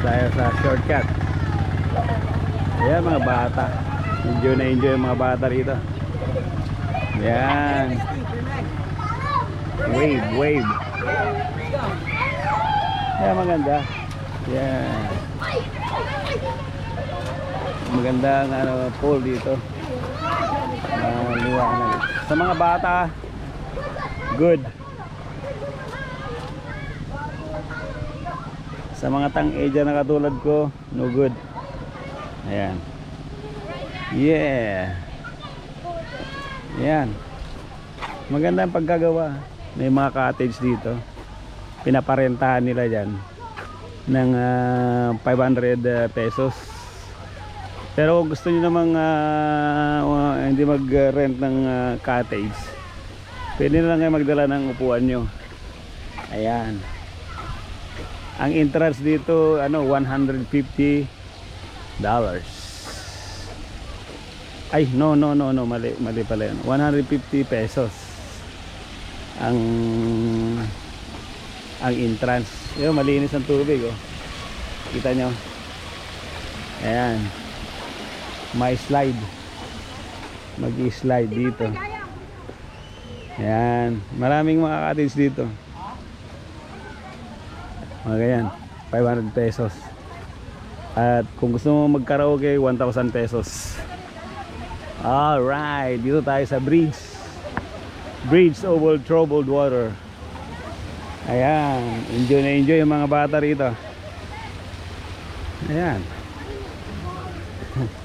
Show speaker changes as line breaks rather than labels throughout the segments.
sa shortcut. Ayan mga bata. Enjoy na enjoy mga bata rito. Yan. Wave, wave. Ayan maganda. Yan. Maganda ang ano, pool dito. Uh, liwanag. Sa mga bata, good. Sa mga tang-edya na katulad ko, no good. Ayan. Yeah. Ayan. Maganda ang pagkagawa. May mga cottage dito. Pinaparentahan nila dyan ng ah, 500 pesos. Pero kung gusto niyo namang ah, wa- hindi mag-rent ng ah, cottage, pwede na lang kayo magdala ng upuan nyo. Ayan. Ang entrance dito, ano, 150 dollars. Ay, no, no, no, no, mali, mali pala yun. 150 pesos. Ang ang entrance. Yun, malinis ang tubig, oh. Kita nyo? Ayan. May slide. Mag-slide dito. Ayan. Maraming mga cottage dito. Mga ganyan. 500 pesos. At kung gusto mo mag-karaoke, 1,000 pesos. Alright. Dito tayo sa bridge. Bridge over troubled water. Ayan. Enjoy na enjoy yung mga bata rito. Ayan.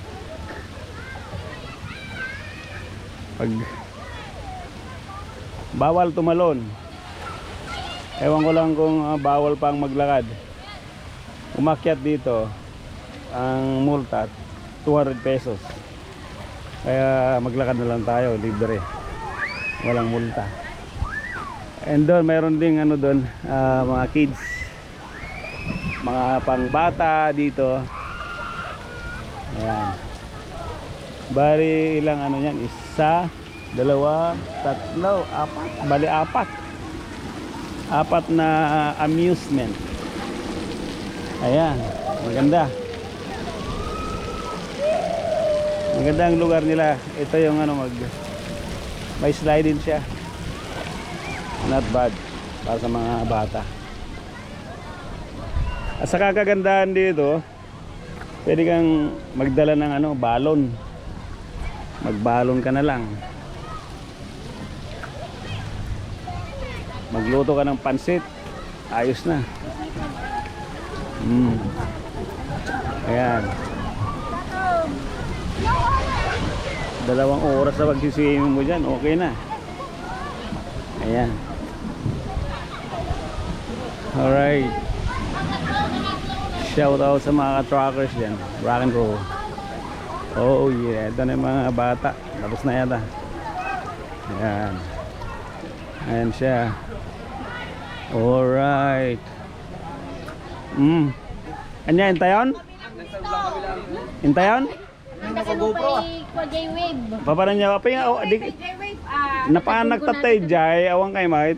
Pag bawal tumalon. Ewan ko lang kung ah, bawal pang maglakad. Umakyat dito ang multa 200 pesos. Kaya maglakad na lang tayo, libre. Walang multa. And doon mayroon ding ano doon, ah, mga kids. Mga pangbata dito. Ayan. Bari ilang ano yan? Isa, dalawa, tatlo, apat. Bali apat. Apat na amusement. Ayan. Maganda. Maganda ang lugar nila. Ito yung ano mag may sliding siya. Not bad para sa mga bata. At sa kakagandahan dito, pwede kang magdala ng ano, balon. Magbalon ka na lang. Magluto ka ng pansit. Ayos na. Mm. Ayan. Dalawang oras na pagsiswimming mo dyan, okay na. Ayan. Alright. Shout out sa mga truckers dyan. Rock and roll. Oh yeah, ito na mga bata. Tapos na yata. Ayan. Ayan siya. Alright. Mm. Anya, intayon? Intayon?
Kasi mo pa kwa J-Wave.
Paparan niya pa yung napanak tatay jay awang kay mait.